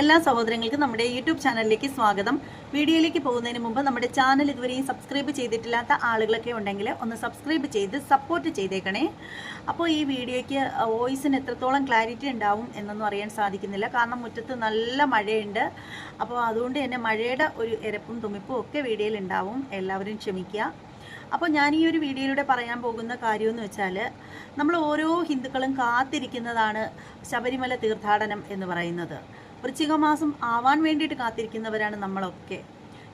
എല്ലാ സഹോദരങ്ങൾക്കും നമ്മുടെ യൂട്യൂബ് ചാനലിലേക്ക് സ്വാഗതം. വീഡിയോയിലേക്ക് പോകുന്നതിന് മുമ്പ് നമ്മുടെ ചാനൽ ഇതുവരെയും സബ്സ്ക്രൈബ് ചെയ്തിട്ടില്ലാത്ത ആളുകളൊക്കെ ഉണ്ടെങ്കിൽ ഒന്ന് സബ്സ്ക്രൈബ് ചെയ്ത് സപ്പോർട്ട് ചെയ്തേക്കണേ. അപ്പോൾ ഈ വീഡിയോയ്ക്ക് വോയിസിന് എത്രത്തോളം ക്ലാരിറ്റി ഉണ്ടാവും എന്നൊന്നും അറിയാൻ സാധിക്കുന്നില്ല. കാരണം മുറ്റത്ത് നല്ല മഴയുണ്ട്. അപ്പോൾ അതുകൊണ്ട് തന്നെ മഴയുടെ ഒരു ഇരപ്പും തുമിപ്പും ഒക്കെ വീഡിയോയിൽ ഉണ്ടാവും. എല്ലാവരും ക്ഷമിക്കുക. അപ്പോൾ ഞാൻ ഈ ഒരു വീഡിയോയിലൂടെ പറയാൻ പോകുന്ന കാര്യമെന്ന് വെച്ചാൽ നമ്മൾ ഓരോ ഹിന്ദുക്കളും കാത്തിരിക്കുന്നതാണ് ശബരിമല തീർത്ഥാടനം എന്ന് പറയുന്നത്. വൃശ്ചിക മാസം ആവാൻ വേണ്ടിയിട്ട് കാത്തിരിക്കുന്നവരാണ് നമ്മളൊക്കെ.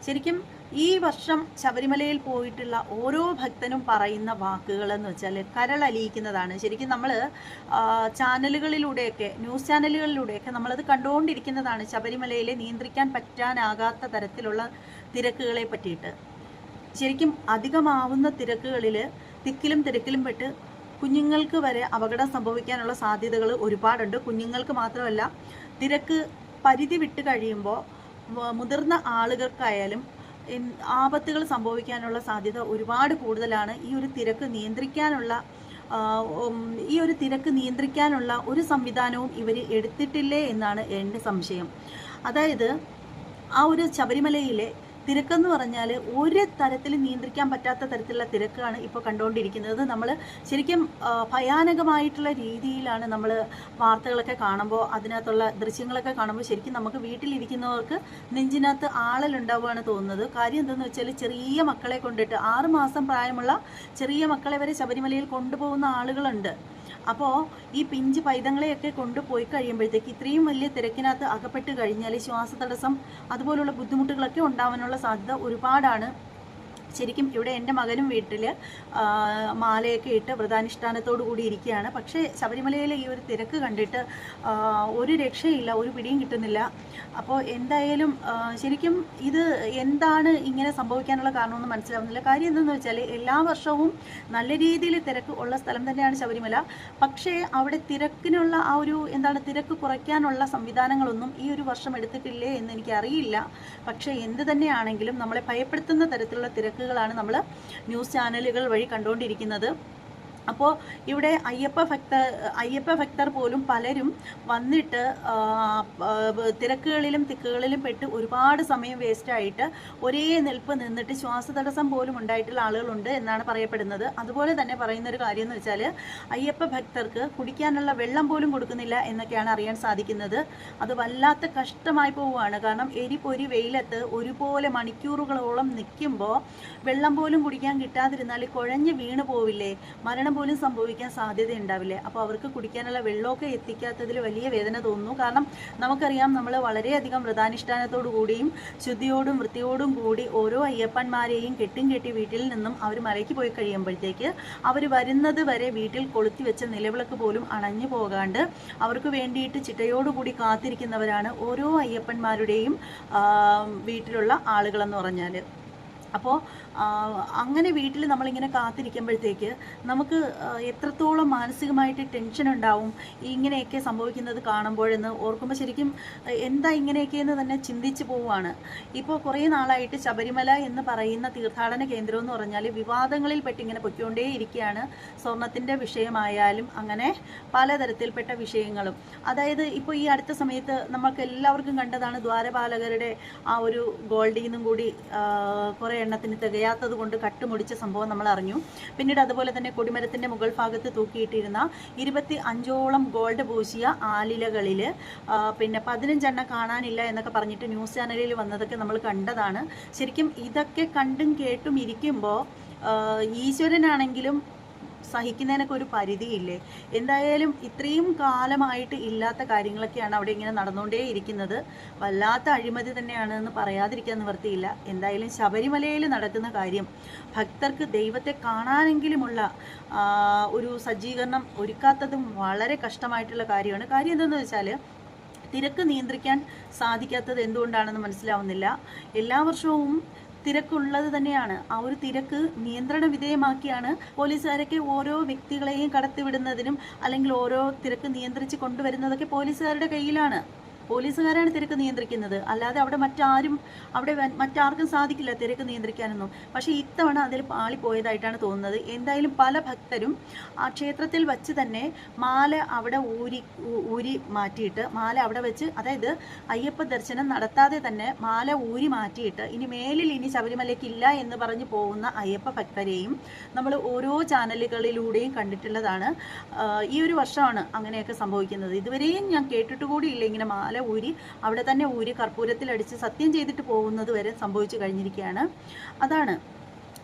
ശരിക്കും ഈ വർഷം ശബരിമലയിൽ പോയിട്ടുള്ള ഓരോ ഭക്തനും പറയുന്ന വാക്കുകൾ എന്ന് വെച്ചാൽ കരളലിയിക്കുന്നതാണ് ശരിക്കും നമ്മൾ ചാനലുകളിലൂടെയൊക്കെ ന്യൂസ് ചാനലുകളിലൂടെയൊക്കെ നമ്മളത് കണ്ടുകൊണ്ടിരിക്കുന്നതാണ് ശബരിമലയിലെ നിയന്ത്രിക്കാൻ പറ്റാനാകാത്ത തരത്തിലുള്ള തിരക്കുകളെ പറ്റിയിട്ട്. ശരിക്കും അധികമാവുന്ന തിരക്കുകളിൽ തിക്കിലും തിരക്കിലും പെട്ട് കുഞ്ഞുങ്ങൾക്ക് വരെ അപകടം സംഭവിക്കാനുള്ള സാധ്യതകൾ ഒരുപാടുണ്ട്. കുഞ്ഞുങ്ങൾക്ക് മാത്രമല്ല തിരക്ക് പരിധി വിട്ട് കഴിയുമ്പോൾ മുതിർന്ന ആളുകൾക്കായാലും ആപത്തുകൾ സംഭവിക്കാനുള്ള സാധ്യത ഒരുപാട് കൂടുതലാണ്. ഈ ഒരു തിരക്ക് നിയന്ത്രിക്കാനുള്ള ഈ ഒരു തിരക്ക് നിയന്ത്രിക്കാനുള്ള ഒരു സംവിധാനവും ഇവർ എടുത്തിട്ടില്ലേ എന്നാണ് എന്റെ സംശയം. അതായത് ആ ഒരു ശബരിമലയിലെ തിരക്കെന്ന് പറഞ്ഞാൽ ഒരു തരത്തിൽ നിയന്ത്രിക്കാൻ പറ്റാത്ത തരത്തിലുള്ള തിരക്കാണ് ഇപ്പോൾ കണ്ടുകൊണ്ടിരിക്കുന്നത് നമ്മൾ ശരിക്കും ഭയാനകമായിട്ടുള്ള രീതിയിലാണ് നമ്മൾ വാർത്തകളൊക്കെ കാണുമ്പോൾ അതിനകത്തുള്ള ദൃശ്യങ്ങളൊക്കെ കാണുമ്പോൾ ശരിക്കും നമുക്ക് വീട്ടിലിരിക്കുന്നവർക്ക് നെഞ്ചിനകത്ത് ആളലുണ്ടാവുകയാണ് തോന്നുന്നത്. കാര്യം എന്തെന്ന് വെച്ചാൽ ചെറിയ മക്കളെ കൊണ്ടിട്ട് ആറുമാസം പ്രായമുള്ള ചെറിയ മക്കളെ വരെ ശബരിമലയിൽ കൊണ്ടുപോകുന്ന ആളുകളുണ്ട്. അപ്പോൾ ഈ പിഞ്ച് പൈതങ്ങളെയൊക്കെ കൊണ്ടുപോയി കഴിയുമ്പോഴത്തേക്ക് ഇത്രയും വലിയ തിരക്കിനകത്ത് അകപ്പെട്ട് കഴിഞ്ഞാൽ ശ്വാസതടസ്സം അതുപോലുള്ള ബുദ്ധിമുട്ടുകളൊക്കെ ഉണ്ടാവാനുള്ള സാധ്യത ഒരുപാടാണ്. ശരിക്കും ഇവിടെ എന്റെ മകനും വീട്ടിൽ മാലയൊക്കെ ഇട്ട് വ്രതാനുഷ്ഠാനത്തോടു കൂടി ഇരിക്കുകയാണ്. പക്ഷേ ശബരിമലയിലെ ഈ ഒരു തിരക്ക് കണ്ടിട്ട് ഒരു രക്ഷയില്ല ഒരു പിടിയും കിട്ടുന്നില്ല. അപ്പോൾ എന്തായാലും ശരിക്കും ഇത് എന്താണ് ഇങ്ങനെ സംഭവിക്കാനുള്ള കാരണമെന്ന് മനസ്സിലാവുന്നില്ല. കാര്യം എന്തെന്ന് വെച്ചാൽ എല്ലാ വർഷവും നല്ല രീതിയിൽ തിരക്ക് ഉള്ള സ്ഥലം തന്നെയാണ് ശബരിമല. പക്ഷേ അവിടെ തിരക്കിനുള്ള ആ ഒരു എന്താണ് തിരക്ക് കുറയ്ക്കാനുള്ള സംവിധാനങ്ങളൊന്നും ഈ ഒരു വർഷം എടുത്തിട്ടില്ലേ എന്ന് എനിക്ക് അറിയില്ല പക്ഷേ എന്ത് തന്നെയാണെങ്കിലും നമ്മളെ ഭയപ്പെടുത്തുന്ന തരത്തിലുള്ള തിരക്കുകളാണ് നമ്മൾ ന്യൂസ് ചാനലുകൾ വഴി കണ്ടുകൊണ്ടിരിക്കുന്നത് അപ്പോൾ ഇവിടെ അയ്യപ്പ ഭക്ത അയ്യപ്പ ഭക്തർ പോലും പലരും വന്നിട്ട് തിരക്കുകളിലും തിക്കുകളിലും പെട്ട് ഒരുപാട് സമയം വേസ്റ്റായിട്ട് ഒരേ നിൽപ്പ് നിന്നിട്ട് ശ്വാസതടസ്സം പോലും ഉണ്ടായിട്ടുള്ള ആളുകളുണ്ട് എന്നാണ് പറയപ്പെടുന്നത്. അതുപോലെ തന്നെ പറയുന്ന ഒരു കാര്യം എന്ന് വെച്ചാൽ അയ്യപ്പ ഭക്തർക്ക് കുടിക്കാനുള്ള വെള്ളം പോലും കൊടുക്കുന്നില്ല എന്നൊക്കെയാണ് അറിയാൻ സാധിക്കുന്നത്. അത് വല്ലാത്ത കഷ്ടമായി പോവുകയാണ്. കാരണം എരിപൊരി വെയിലത്ത് ഒരുപോലെ മണിക്കൂറുകളോളം നിൽക്കുമ്പോൾ വെള്ളം പോലും കുടിക്കാൻ കിട്ടാതിരുന്നാൽ കുഴഞ്ഞ് വീണ് പോവില്ലേ? മരണം പോലും സംഭവിക്കാൻ സാധ്യത ഉണ്ടാവില്ലേ അപ്പോൾ അവർക്ക് കുടിക്കാനുള്ള വെള്ളമൊക്കെ എത്തിക്കാത്തതിൽ വലിയ വേദന തോന്നുന്നു. കാരണം നമുക്കറിയാം നമ്മൾ വളരെയധികം വ്രതാനുഷ്ഠാനത്തോടു കൂടിയും ശുദ്ധിയോടും വൃത്തിയോടും കൂടി ഓരോ അയ്യപ്പന്മാരെയും കെട്ടും കെട്ടി വീട്ടിൽ നിന്നും അവർ മലയ്ക്ക് പോയി കഴിയുമ്പോഴത്തേക്ക് അവർ വരുന്നത് വരെ വീട്ടിൽ കൊളുത്തി വെച്ച നിലവിളക്ക് പോലും അണഞ്ഞു പോകാണ്ട് അവർക്ക് വേണ്ടിയിട്ട് ചിട്ടയോടുകൂടി കാത്തിരിക്കുന്നവരാണ് ഓരോ അയ്യപ്പന്മാരുടെയും വീട്ടിലുള്ള ആളുകളെന്ന് പറഞ്ഞാൽ അപ്പോൾ അങ്ങനെ വീട്ടിൽ നമ്മളിങ്ങനെ കാത്തിരിക്കുമ്പോഴത്തേക്ക് നമുക്ക് എത്രത്തോളം മാനസികമായിട്ട് ടെൻഷൻ ഉണ്ടാവും ഇങ്ങനെയൊക്കെ സംഭവിക്കുന്നത് കാണുമ്പോഴെന്ന് ഓർക്കുമ്പോൾ ശരിക്കും എന്താ ഇങ്ങനെയൊക്കെയെന്ന് തന്നെ ചിന്തിച്ച് പോവുകയാണ് ഇപ്പോൾ കുറേ നാളായിട്ട് ശബരിമല എന്ന് പറയുന്ന തീർത്ഥാടന കേന്ദ്രം എന്ന് പറഞ്ഞാൽ വിവാദങ്ങളിൽ പെട്ടിങ്ങനെ പൊയ്ക്കൊണ്ടേ ഇരിക്കുകയാണ് സ്വർണത്തിന്റെ വിഷയമായാലും അങ്ങനെ പലതരത്തിൽപ്പെട്ട വിഷയങ്ങളും. അതായത് ഇപ്പോൾ ഈ അടുത്ത സമയത്ത് നമുക്ക് എല്ലാവർക്കും കണ്ടതാണ് ദ്വാരപാലകരുടെ ആ ഒരു ഗോൾഡിൽ നിന്നും കൂടി കുറേ എണ്ണത്തിന് തികയാത്തത് കൊണ്ട് കട്ടുമുടിച്ച സംഭവം നമ്മൾ അറിഞ്ഞു. പിന്നീട് അതുപോലെ തന്നെ കൊടിമരത്തിന്റെ മുകൾ ഭാഗത്ത് തൂക്കിയിട്ടിരുന്ന ഇരുപത്തി അഞ്ചോളം ഗോൾഡ് പൂശിയ ആലിലകളിൽ പിന്നെ പതിനഞ്ചെണ്ണം കാണാനില്ല എന്നൊക്കെ പറഞ്ഞിട്ട് ന്യൂസ് ചാനലിൽ വന്നതൊക്കെ നമ്മൾ കണ്ടതാണ്. ശരിക്കും ഇതൊക്കെ കണ്ടും കേട്ടും ഇരിക്കുമ്പോൾ ഈശ്വരനാണെങ്കിലും സഹിക്കുന്നതിനൊക്കെ ഒരു പരിധിയില്ലേ? എന്തായാലും ഇത്രയും കാലമായിട്ട് ഇല്ലാത്ത കാര്യങ്ങളൊക്കെയാണ് അവിടെ ഇങ്ങനെ നടന്നുകൊണ്ടേ ഇരിക്കുന്നത് വല്ലാത്ത അഴിമതി തന്നെയാണ് എന്ന് പറയാതിരിക്കാൻ നിവർത്തിയില്ല എന്തായാലും ശബരിമലയിൽ നടക്കുന്ന കാര്യം ഭക്തർക്ക് ദൈവത്തെ കാണാനെങ്കിലുമുള്ള ഒരു സജ്ജീകരണം ഒരുക്കാത്തതും വളരെ കഷ്ടമായിട്ടുള്ള കാര്യമാണ്. കാര്യം എന്തെന്ന് വെച്ചാൽ തിരക്ക് നിയന്ത്രിക്കാൻ സാധിക്കാത്തത് എന്തുകൊണ്ടാണെന്ന് മനസ്സിലാവുന്നില്ല. എല്ലാ വർഷവും തിരക്കുള്ളത് തന്നെയാണ്. ആ ഒരു തിരക്ക് നിയന്ത്രണ വിധേയമാക്കിയാണ് പോലീസുകാരൊക്കെ ഓരോ വ്യക്തികളെയും കടത്തിവിടുന്നതിനും അല്ലെങ്കിൽ ഓരോ തിരക്ക് നിയന്ത്രിച്ച് കൊണ്ടുവരുന്നതൊക്കെ പോലീസുകാരുടെ കയ്യിലാണ്. പോലീസുകാരാണ് തിരക്ക് നിയന്ത്രിക്കുന്നത്. അല്ലാതെ അവിടെ മറ്റാരും അവിടെ മറ്റാർക്കും സാധിക്കില്ല തിരക്ക് നിയന്ത്രിക്കാനൊന്നും. പക്ഷേ ഇത്തവണ അതിൽ പാളിപ്പോയതായിട്ടാണ് തോന്നുന്നത്. എന്തായാലും പല ഭക്തരും ആ ക്ഷേത്രത്തിൽ വച്ച് തന്നെ മാല അവിടെ ഊരി ഊരി മാറ്റിയിട്ട് മാല അവിടെ വെച്ച് അതായത് അയ്യപ്പ ദർശനം നടത്താതെ തന്നെ മാല ഊരി മാറ്റിയിട്ട് ഇനി മേലിൽ ഇനി ശബരിമലയ്ക്ക് ഇല്ല എന്ന് പറഞ്ഞു പോകുന്ന അയ്യപ്പ ഭക്തരെയും നമ്മൾ ഓരോ ചാനലുകളിലൂടെയും കണ്ടിട്ടുള്ളതാണ്. ഈ ഒരു വർഷമാണ് അങ്ങനെയൊക്കെ സംഭവിക്കുന്നത്. ഇതുവരെയും ഞാൻ കേട്ടിട്ട് കൂടിയില്ല ഇങ്ങനെ മാല ഊരി അവിടെ തന്നെ ഊരി കർപ്പൂരത്തിലടിച്ച് സത്യം ചെയ്തിട്ട് പോകുന്നത് വരെ സംഭവിച്ചു കഴിഞ്ഞിരിക്കുകയാണ്. അതാണ്.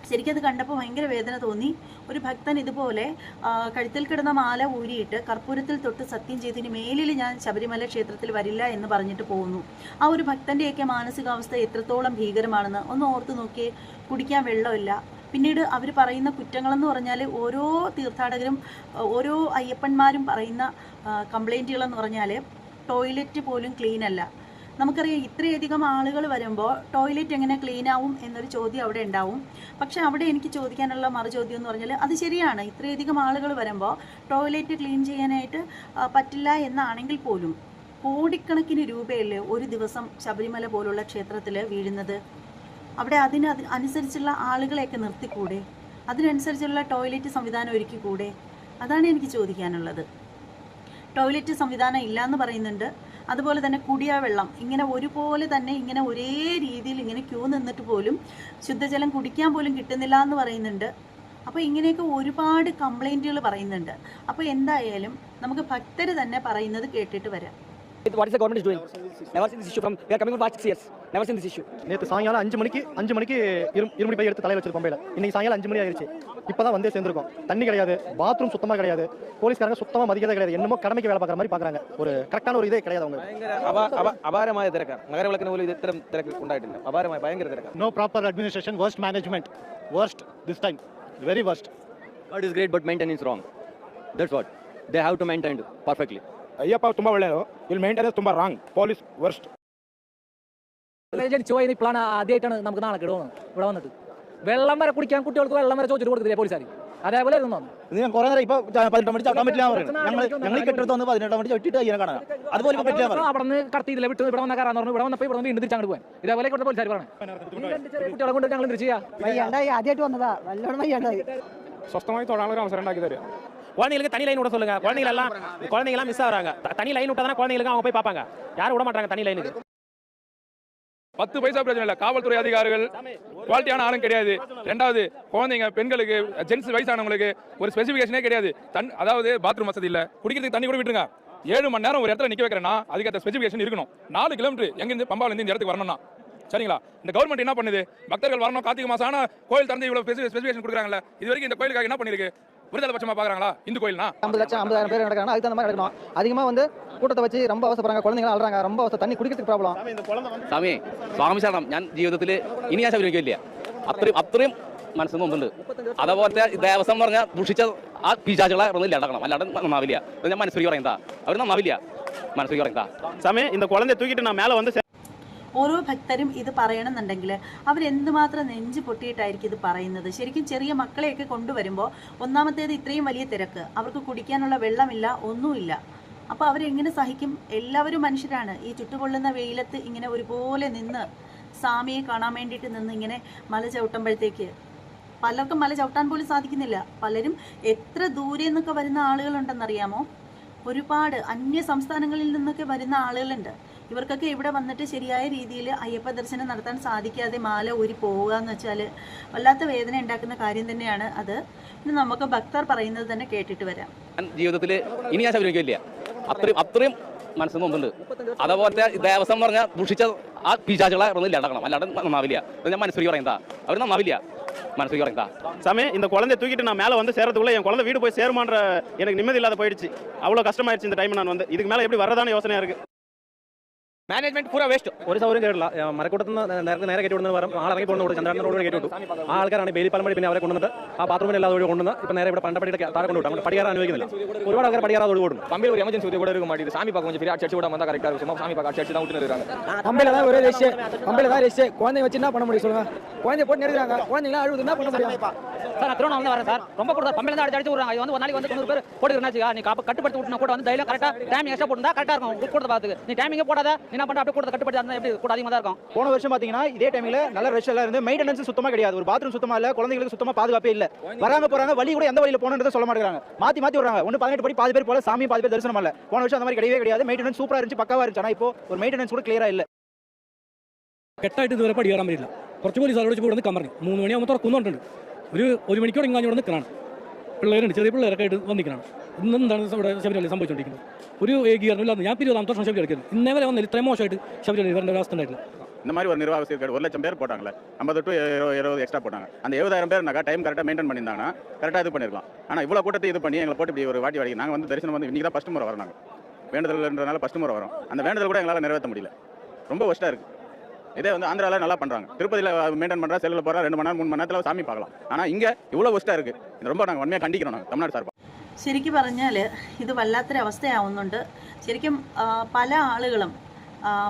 ശരിക്കത് കണ്ടപ്പോൾ ഭയങ്കര വേദന തോന്നി. ഒരു ഭക്തൻ ഇതുപോലെ കഴുത്തിൽ കിടന്ന മാല ഊരിയിട്ട് കർപ്പൂരത്തിൽ തൊട്ട് സത്യം ചെയ്തതിന് മേലിൽ ഞാൻ ശബരിമല ക്ഷേത്രത്തിൽ വരില്ല എന്ന് പറഞ്ഞിട്ട് പോകുന്നു. ആ ഒരു ഭക്തന്റെയൊക്കെ മാനസികാവസ്ഥ എത്രത്തോളം ഭീകരമാണെന്ന് ഒന്ന് ഓർത്ത് നോക്കിയേ കുടിക്കാൻ വെള്ളമില്ല. പിന്നീട് അവർ പറയുന്ന കുറ്റങ്ങളെന്ന് പറഞ്ഞാൽ ഓരോ തീർത്ഥാടകരും ഓരോ അയ്യപ്പന്മാരും പറയുന്ന കംപ്ലൈന്റുകളെന്ന് പറഞ്ഞാൽ ടോയ്ലറ്റ് പോലും ക്ലീൻ അല്ല. നമുക്കറിയാം ഇത്രയധികം ആളുകൾ വരുമ്പോൾ ടോയ്ലറ്റ് എങ്ങനെ ക്ലീൻ ആവും എന്നൊരു ചോദ്യം അവിടെ ഉണ്ടാവും. പക്ഷെ അവിടെ എനിക്ക് ചോദിക്കാനുള്ള മറു ചോദ്യം എന്ന് പറഞ്ഞാൽ അത് ശരിയാണ്. ഇത്രയധികം ആളുകൾ വരുമ്പോൾ ടോയ്ലറ്റ് ക്ലീൻ ചെയ്യാനായിട്ട് പറ്റില്ല എന്നാണെങ്കിൽ പോലും കോടിക്കണക്കിന് രൂപയല്ലേ ഒരു ദിവസം ശബരിമല പോലുള്ള ക്ഷേത്രത്തിൽ വീഴുന്നത്? അവിടെ അതിന് അത് അനുസരിച്ചുള്ള ആളുകളെയൊക്കെ നിർത്തിക്കൂടെ? അതിനനുസരിച്ചുള്ള ടോയ്ലറ്റ് സംവിധാനം ഒരുക്കിക്കൂടെ? അതാണ് എനിക്ക് ചോദിക്കാനുള്ളത്. ടോയ്ലറ്റ് സംവിധാനം ഇല്ല എന്ന് പറയുന്നുണ്ട്. അതുപോലെ തന്നെ കുടിയ വെള്ളം. ഇങ്ങനെ ഒരുപോലെ തന്നെ ഇങ്ങനെ ഒരേ രീതിയിൽ ഇങ്ങനെ ക്യൂ നിന്നിട്ട് പോലും ശുദ്ധജലം കുടിക്കാൻ പോലും കിട്ടുന്നില്ല എന്ന് പറയുന്നുണ്ട്. അപ്പോൾ ഇങ്ങനെയൊക്കെ ഒരുപാട് കംപ്ലൈന്റുകൾ പറയുന്നുണ്ട്. അപ്പോൾ എന്തായാലും നമുക്ക് ഭക്തർ തന്നെ പറയുന്നത് കേട്ടിട്ട് വരാം. What is government is doing never seen this issue from where coming for six years never seen this issue நேற்று சாயங்காலம் அஞ்சு மணிக்கு அஞ்சு மணிக்கு இருமுடி பை எடுத்து தலையில் வச்சிருக்கோம் பையில. இன்னைக்கு சாயங்காலம் அஞ்சு மணி ஆயிருச்சு. இப்பதான் வந்தே சேர்ந்திருக்கோம். தண்ணி கிடையாது பாத்ரூம் சுத்தமா கிடையாது. போலீஸ்காரங்க சுத்தமா மதிக்கிறதே கிடையாது. என்னமோ கடமைக்கு வேலை பார்க்குற மாதிரி பாக்குறாங்க ஒரு கரெக்டான ஒரு இதே கிடையாது அவங்க அபாரமாக திறக்க நகர விளக்கின ஒரு இது திறம் திறக்க உண்டாயிட்டு அபாரமாக பயங்கர திறக்க? No proper administration worst management worst this time very worst what is great but maintenance wrong that's what they have to maintain perfectly Ayyappa ತುಂಬಾ ಒಳ್ಳೆಯದು ಇಲ್ಲಿ ಮೇಂಟೆನೆನ್ಸ್ ತುಂಬಾ ರಾಂಗ್ ಪೊಲೀಸ್ ವರ್ಸ್ಟ್ ജനിച്ചു പോയി ഇപ്പോഴാണ് ആദ്യമായിട്ടാണ് നമുക്ക് നാണക്കേട് തോന്നുന്നത് ഇവിടെ വന്നിട്ട് വെള്ളം വരെ കുടിക്കാൻ കുട്ടികൾക്ക് വെള്ളം വരെ ചോദിച്ചിട്ട് കൊടുത്തില്ലേ പോലീസുകാർ അതേപോലെ ആയിരുന്നു അന്ന്. ഇത് ഞാൻ കുറെ നേരം ഇപ്പൊ പതിനെട്ടാം മണി ചവിട്ടാൻ പറ്റില്ല പറയുന്നത് ഞങ്ങൾ ഞങ്ങൾ ഈ കെട്ടിടത്ത് വന്ന് പതിനെട്ടാം മണി ചവിട്ടിട്ട് അതിനെ കാണാം അതുപോലെ ഇപ്പൊ പറ്റില്ല അപ്പോൾ അവിടെ നിന്ന് കടത്തിയില്ല വിട്ട് ഇവിടെ വന്ന കയറാന്ന് പറഞ്ഞു ഇവിടെ വന്നപ്പോൾ ഇവിടെ നിന്ന് വീണ്ടും തിരിച്ചങ്ങോട്ട് പോകാൻ ഇതേപോലെ ഇവിടുത്തെ പോലീസുകാർ പറഞ്ഞു ഈ രണ്ട് ചെറിയ കുട്ടികളെ കൊണ്ട് ഞങ്ങൾ എന്ത് ചെയ്യാ വയ്യാണ്ടായി ആദ്യമായിട്ട് വന്നതാ നല്ലോണം വയ്യാണ്ടായി സ്വസ്ഥമായി തൊഴാനുള്ള ഒരു അവസരം ഉണ്ടാക്കി തരിക குழந்தைங்களுக்கு தனி லைன் விட சொல்லுங்க. குழந்தைங்க எல்லாம் குழந்தைங்க எல்லாம் மிஸ் ஆகுறாங்க தனி லைன் விட்டா தானே குழந்தைங்களுக்கு அவங்க போய் பார்ப்பாங்க. யாரும் விட மாட்டாங்க தனி லைனுக்கு பத்து பைசா பிரச்சனை இல்லை. காவல்துறை அதிகாரிகள் குவாலிட்டியான ஆளும் கிடையாது. ரெண்டாவது குழந்தைங்க பெண்களுக்கு ஜென்ஸ் வயசானவங்களுக்கு ஒரு ஸ்பெசிஃபிகேஷனே கிடையாது. தன் அதாவது பாத்ரூம் வசதி இல்லை. குடிக்கிறதுக்கு தண்ணி கூட விட்டுருங்க. ஏழு மணி நேரம் ஒரு இடத்துல நிக்க வைக்கிறேன்னா அதுக்கு ஸ்பெசிஃபிகேஷன் இருக்கணும். நாலு கிலோமீட்டர் எங்கேருந்து பம்பாலேருந்து இந்த இடத்துக்கு வரணும்னா. சரிங்களா? இந்த கவர்மெண்ட் என்ன பண்ணுது? பக்தர்கள் வரணும். கார்த்திகை மாசம் ஆனா கோயில் திறந்து இவ்வளோ ஸ்பெசிஃபிகேஷன் கொடுக்குறாங்கல்ல. இது வரைக்கும் இந்த கோயிலுக்காக என்ன பண்ணிருக்கு விடுதலை பட்சமா பாக்குறாங்களா இந்து கோயில்னா ஐம்பது லட்சம் ஐம்பதாயிரம் பேர் நடக்கிறாங்க அதுக்கு தகுந்த மாதிரி நடக்கணும் அதிகமா வந்து கூட்டத்தை வச்சு ரொம்ப அவசரப்படுறாங்க குழந்தைங்க அழுறாங்க ரொம்ப அவசரம் தண்ணி குடிக்கிறதுக்கு ப்ராப்ளம் സ്വാമി സ്വാമി ശരണം ഞാൻ ജീവിതത്തിൽ ഇനി ഞാൻ ശബരിമലിക്കില്ല അത്രയും അത്രയും മനസ്സിൽ നോക്കുന്നുണ്ട് അതേപോലത്തെ ദേവസ്വം എന്ന് പറഞ്ഞാൽ ദുഷിച്ച ആ പിശാചുകളെ ഒന്ന് ഇല്ലാണ്ടാക്കണം അല്ലാണ്ട് നന്നാവില്ല ഇത് ഞാൻ മനസ്സിലേക്ക് പറയുന്നതാ അവർ നന്നാവില്ല മനസ്സിലേക്ക് പറയുന്നതാ சாமி இந்த குழந்தைய தூக்கிட்டு நான் மேல வந்து ഓരോ ഭക്തരും ഇത് പറയണമെന്നുണ്ടെങ്കിൽ അവരെന്തുമാത്രം നെഞ്ച് പൊട്ടിയിട്ടായിരിക്കും ഇത് പറയുന്നത്? ശരിക്കും ചെറിയ മക്കളെയൊക്കെ കൊണ്ടുവരുമ്പോൾ ഒന്നാമത്തേത് ഇത്രയും വലിയ തിരക്ക്. അവർക്ക് കുടിക്കാനുള്ള വെള്ളമില്ല ഒന്നുമില്ല. അപ്പോൾ അവരെങ്ങനെ സഹിക്കും? എല്ലാവരും മനുഷ്യരാണ്. ഈ ചുട്ടുകൊള്ളുന്ന വെയിലത്ത് ഇങ്ങനെ ഒരുപോലെ നിന്ന് സ്വാമിയെ കാണാൻ വേണ്ടിയിട്ട് നിന്ന് ഇങ്ങനെ മല ചവിട്ടുമ്പോഴത്തേക്ക് പലർക്കും മല ചവിട്ടാൻ പോലും സാധിക്കുന്നില്ല. പലരും എത്ര ദൂരെ നിന്നൊക്കെ വരുന്ന ആളുകളുണ്ടെന്നറിയാമോ? ഒരുപാട് അന്യ സംസ്ഥാനങ്ങളിൽ നിന്നൊക്കെ വരുന്ന ആളുകളുണ്ട്. ഇവർക്കൊക്കെ ഇവിടെ വന്നിട്ട് ശരിയായ രീതിയിൽ അയ്യപ്പ ദർശനം നടത്താൻ സാധിക്കാതെ മാല ഊരി പോവുക എന്ന് വെച്ചാൽ വല്ലാത്ത വേദന ഉണ്ടാക്കുന്ന കാര്യം തന്നെയാണ് അത് ഇനി നമുക്ക് ഭക്തർ പറയുന്നത് തന്നെ കേട്ടിട്ട് വരാം ഞാൻ ജീവിതത്തിൽ ഇനി ഞാൻ ശബരിമലിക്കില്ല അത്രയും അത്രയും മനസ്സിൽ നോക്കുന്നുണ്ട് അതേപോലത്തെ ദേവസ്വം എന്ന് പറഞ്ഞാൽ ദുഷിച്ച ആ പിശാചുകളെ ഒന്ന് ഇല്ലാണ്ടാക്കണം അല്ലാണ്ട് നന്നാവില്ല ഇത് ഞാൻ മനസ്സിലേക്ക് പറയുന്നതാ അവർ നന്നാവില്ല മനസ്സിലേക്ക് പറയുന്നതാ சாமி இந்த குழந்தைய தூக்கிட்டு நான் மேல வந்து சேர்றதுக்குள்ள என் குழந்தை வீடு போய் சேருமான்ற எனக்கு நிம்மதி இல்லாத போயிடுச்சு அவ்வளவு கஷ்டமாயிருச்சு இந்த டைம் நான் வந்து இதுக்கு மேல எப்படி வரதான யோசனையா இருக்கு മാനേജ്മെന്റ് പൂര വേസ്റ്റ് ഒരു സൗകര്യം കേട്ടില്ല മരക്കൂട്ടത്തിൽ നിന്ന് നേരെ നേരെ കയറ്റി വിടുന്നത് പകരം ആൾ ഇറങ്ങി പോകുന്ന റോഡ് ചന്ദ്രൻ റോഡ് കയറ്റി വിട്ടു ആ ആൾക്കാരാണ് ബേലിപ്പാലം വഴി പിന്നെ അവരെ കൊണ്ടുവന്നിട്ട് ആ ബാത്റൂമിൽ എല്ലാ വഴി കൊണ്ടുവന്ന് ഇപ്പം നേരെ ഇവിടെ പണ്ടപ്പടിയുടെ താഴെ കൊണ്ടുവിട്ടു അങ്ങനെ പടിയാറാൻ അനുവദിക്കുന്നില്ല ഒരുപാട് ആൾക്കാർ പടിയാറാതെ ഒഴി കൊടുക്കും பம்பையில் ஒரு எமர்ஜென்சி உதவி கூட இருக்க மாட்டேங்குது சாமி பார்க்க கொஞ்சம் ஃப்ரீ அடிச்சு விட வந்தால் கரெக்டாக இருக்கும் சும்மா சாமி பார்க்க அடிச்சு தான் விட்டுன்னு இருக்காங்க பம்பையில தான் ஒரே ரேஷ் பம்பையில தான் ரேஷ் குழந்தைய வச்சு என்ன பண்ண முடியும் சொல்லுங்க குழந்தைய போட்டு நெருக்கிறாங்க குழந்தைங்களா அழுகுது என்ன பண்ண முடியும் சார் நான் திருவண்ணாமலை வரேன் சார் ரொம்ப கொடுத்தா பம்பையில அடிச்சு அடிச்சு விடுறாங்க இது வந்து ஒரு நாளைக்கு வந்து தொண்ணூறு பேர் போட்டுக்கிறா நீ காப்ப கட்டுப்படுத்தி விட்டுனா கூட வந்து தைரியம் கரெக்டாக டைம் எக்ஸ்ட்ரா போட்டுருந்தா கரெக்டாக இருக்கும் கூட பார்த்துக்கு நீ டைமிங்கே போடாத நீ என்ன பண்ணுற அப்படியே கூட கட்டுப்படுத்தி இருந்தால் எப்படி கூட அதிகமாக தான் இருக்கும் போன வருஷம் பாத்தீங்கன்னா இதே டைம்ல நல்ல ரஷ் எல்லாம் இருந்து மெயின்டெனன்ஸ் சுத்தமா கிடையாது ஒரு பாத்ரூம் சுத்தமா இல்ல குழந்தைங்களுக்கு சுத்தமா பாதுகாப்பே இல்ல வராங்க போறாங்க வழி கூட எந்த வழியில போகணுன்றத சொல்ல மாட்டேங்கிறாங்க மாத்தி மாத்தி விடுறாங்க ஒன்னு பதினெட்டு படி பாதி பேர் போல சாமி பாதி பேர் தரிசனம் இல்ல போன வருஷம் அந்த மாதிரி கிடையவே கிடையாது மெயின்டெனன்ஸ் சூப்பரா இருந்துச்சு பக்காவா இருந்துச்சு ஆனா இப்போ ஒரு மெயின்டெனன்ஸ் கூட ക്ലിയറാ ഇല്ല കെട്ടായിട്ട് ഇതുവരെ പടി കയറാൻ പറ്റില്ല കുറച്ച് പോലീസ് അവിടെ ഇവിടെ നിൽക്കാൻ പറഞ്ഞു മൂന്ന് മണിയാകുമ്പോൾ തുറക്കുന്നുണ്ട് ഒരു ഒരു മണിക്കൂർ ഇങ്ങാഞ്ഞ് ഇവിടെ നിൽക്കണം പിള്ളേരുണ്ട് ചെറിയ പിള്ളേരൊക്കെ ആയിട്ട് വന്നിക്കണം ഇന്ന് എന്താണ് ഇവിടെ ശബരിമല സംഭവിച്ചുകൊണ്ടിരിക്കുന്നത് ഒരു ഏകീകരണമില്ലാതെ ഞാൻ ഇരുപതാമത്തെ വർഷം ശബരിമല എടുക്കുന്നത് ഇന്നേ വരെ വന്നില്ല ഇത്രയും മോശമായിട്ട് ശബരിമല വരേണ്ട ഒരു അവസ്ഥ ഉണ്ടായിട്ടില്ല இந்த மாதிரி ஒரு நிர்வாக சீர்கேடு ஒரு லட்சம் பேர் போட்டாங்களே ஐம்பது டு இருபது எக்ஸ்ட்ரா போட்டாங்க அந்த எழுபதாயிரம் பேர்னாக்கா டைம் கரெக்டாக மெயின்டைன் பண்ணியிருந்தாங்கன்னா கரெக்டாக இது பண்ணிருக்கலாம் ஆனால் இவ்வளோ கூட்டத்தை இது பண்ணி எங்களை போட்டு இப்படி ஒரு வாட்டி வாடி நாங்கள் வந்து தரிசனம் வந்து இன்றைக்கி தான் ஃபஸ்ட் முறை வரோம் நாங்கள் வேண்டுதல்ன்றனால ஃபஸ்ட் முறை வரோம் அந்த வேண்டுதல் கூட எங்களால் நிறைவேற்ற முடியல ரொம்ப ஒஸ்ட்டாக இருக்குது இதே வந்து ஆந்திராவில் நல்லா பண்ணுறாங்க திருப்பதியில் மெயின்டைன் பண்ணுறா செல்லில் போகிறா ரெண்டு மணி நேரம் மூணு மணி நேரத்தில் சாமி பார்க்கலாம் ஆனால் இங்கே இவ்வளோ ஒஸ்ட்டாக இருக்குது இது ரொம்ப நாங்கள் உண்மையாக கண்டிக்கிறோம் நாங்கள் தமிழ்நாடு சார்பாக ശരിക്കും പറഞ്ഞാൽ ഇത് വല്ലാത്തൊരവസ്ഥയാവുന്നുണ്ട് ശരിക്കും ആ, പല ആളുകളും ആ,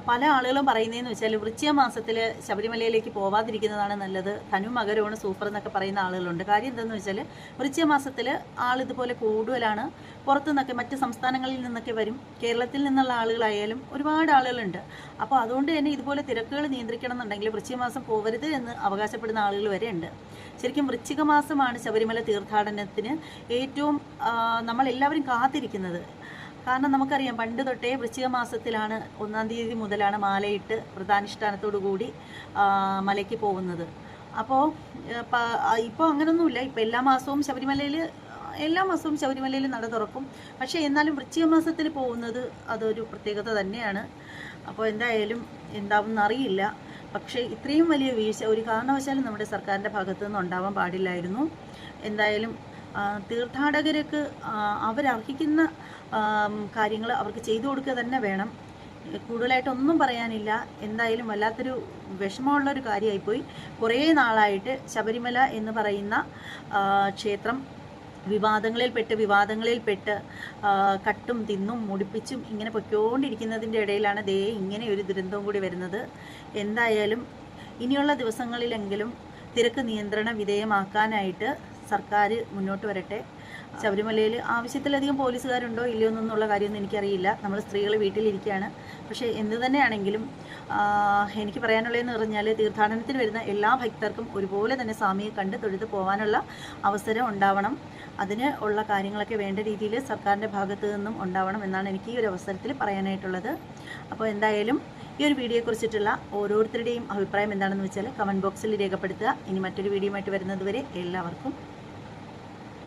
പല ആളുകളും പറയുന്നതെന്ന് വെച്ചാൽ വൃശ്ചിക മാസത്തിൽ ശബരിമലയിലേക്ക് പോവാതിരിക്കുന്നതാണ് നല്ലത്. ധനു മകരമാണ് സൂപ്പർ എന്നൊക്കെ പറയുന്ന ആളുകളുണ്ട്. കാര്യം എന്താണെന്ന് വെച്ചാൽ വൃശ്ചിക മാസത്തിൽ ആൾ ഇതുപോലെ കൂടുതലാണ്. പുറത്തു നിന്നൊക്കെ മറ്റ് സംസ്ഥാനങ്ങളിൽ നിന്നൊക്കെ വരും. കേരളത്തിൽ നിന്നുള്ള ആളുകളായാലും ഒരുപാട് ആളുകളുണ്ട്. അപ്പോൾ അതുകൊണ്ട് തന്നെ ഇതുപോലെ തിരക്കുകൾ നിയന്ത്രിക്കണം എന്നുണ്ടെങ്കിൽ വൃശ്ചിക മാസം പോവരുത് എന്ന് അവകാശപ്പെടുന്ന ആളുകൾ വരെ ഉണ്ട്. ശരിക്കും വൃശ്ചിക മാസമാണ് ശബരിമല തീർത്ഥാടനത്തിന് ഏറ്റവും നമ്മളെല്ലാവരും കാത്തിരിക്കുന്നത്. കാരണം നമുക്കറിയാം പണ്ട് തൊട്ടേ വൃശ്ചിക മാസത്തിലാണ് ഒന്നാം തീയതി മുതലാണ് മാലയിട്ട് വ്രതാനുഷ്ഠാനത്തോടു കൂടി മലയ്ക്ക് പോകുന്നത്. അപ്പോൾ ഇപ്പോൾ അങ്ങനൊന്നുമില്ല. ഇപ്പോൾ എല്ലാ മാസവും ശബരിമലയിൽ എല്ലാ മാസവും ശബരിമലയിൽ നട തുറക്കും. പക്ഷേ എന്നാലും വൃശ്ചിക മാസത്തിൽ പോകുന്നത് അതൊരു പ്രത്യേകത തന്നെയാണ്. അപ്പോൾ എന്തായാലും എന്താവും അറിയില്ല. പക്ഷേ ഇത്രയും വലിയ വീഴ്ച ഒരു കാരണവശാലും നമ്മുടെ സർക്കാരിന്റെ ഭാഗത്തു നിന്ന് ഉണ്ടാവാൻ പാടില്ലായിരുന്നു. എന്തായാലും തീർത്ഥാടകർക്ക് അവരർഹിക്കുന്ന കാര്യങ്ങൾ അവർക്ക് ചെയ്തു കൊടുക്കുക തന്നെ വേണം. കൂടുതലായിട്ടൊന്നും പറയാനില്ല. എന്തായാലും വല്ലാത്തൊരു വിഷമമുള്ളൊരു കാര്യമായിപ്പോയി. കുറേ നാളായിട്ട് ശബരിമല എന്ന് പറയുന്ന ക്ഷേത്രം വിവാദങ്ങളിൽപ്പെട്ട് വിവാദങ്ങളിൽപ്പെട്ട് കട്ടും തിന്നും മുടിപ്പിച്ചും ഇങ്ങനെ പൊയ്ക്കൊണ്ടിരിക്കുന്നതിന്റെ ഇടയിലാണ് ദേ ഇങ്ങനെ ഒരു ദുരന്തവും കൂടി വരുന്നത്. എന്തായാലും ഇനിയുള്ള ദിവസങ്ങളിലെങ്കിലും തിരക്ക് നിയന്ത്രണ വിധേയമാക്കാനായിട്ട് സർക്കാർ മുന്നോട്ട് വരട്ടെ. ശബരിമലയിൽ ആവശ്യത്തിലധികം പോലീസുകാരുണ്ടോ ഇല്ലയോ എന്നുള്ള കാര്യമൊന്നും എനിക്കറിയില്ല. നമ്മൾ സ്ത്രീകൾ വീട്ടിലിരിക്കുകയാണ്. പക്ഷേ എന്ത് തന്നെയാണെങ്കിലും എനിക്ക് പറയാനുള്ളതെന്ന് പറഞ്ഞാൽ തീർത്ഥാടനത്തിന് വരുന്ന എല്ലാ ഭക്തർക്കും ഒരുപോലെ തന്നെ സ്വാമിയെ കണ്ട് തൊഴുത് പോകാനുള്ള അവസരം ഉണ്ടാവണം. അതിന് ഉള്ള കാര്യങ്ങളൊക്കെ വേണ്ട രീതിയിൽ സർക്കാരിന്റെ ഭാഗത്തു നിന്നും ഉണ്ടാവണം എന്നാണ് എനിക്ക് ഈ ഒരു അവസരത്തിൽ പറയാനായിട്ടുള്ളത്. അപ്പോൾ എന്തായാലും ഈ ഒരു വീഡിയോയെക്കുറിച്ചിട്ടുള്ള ഓരോരുത്തരുടെയും അഭിപ്രായം എന്താണെന്ന് വെച്ചാൽ കമന്റ് ബോക്സിൽ രേഖപ്പെടുത്തുക. ഇനി മറ്റൊരു വീഡിയോയുമായിട്ട് വരുന്നതുവരെ എല്ലാവർക്കും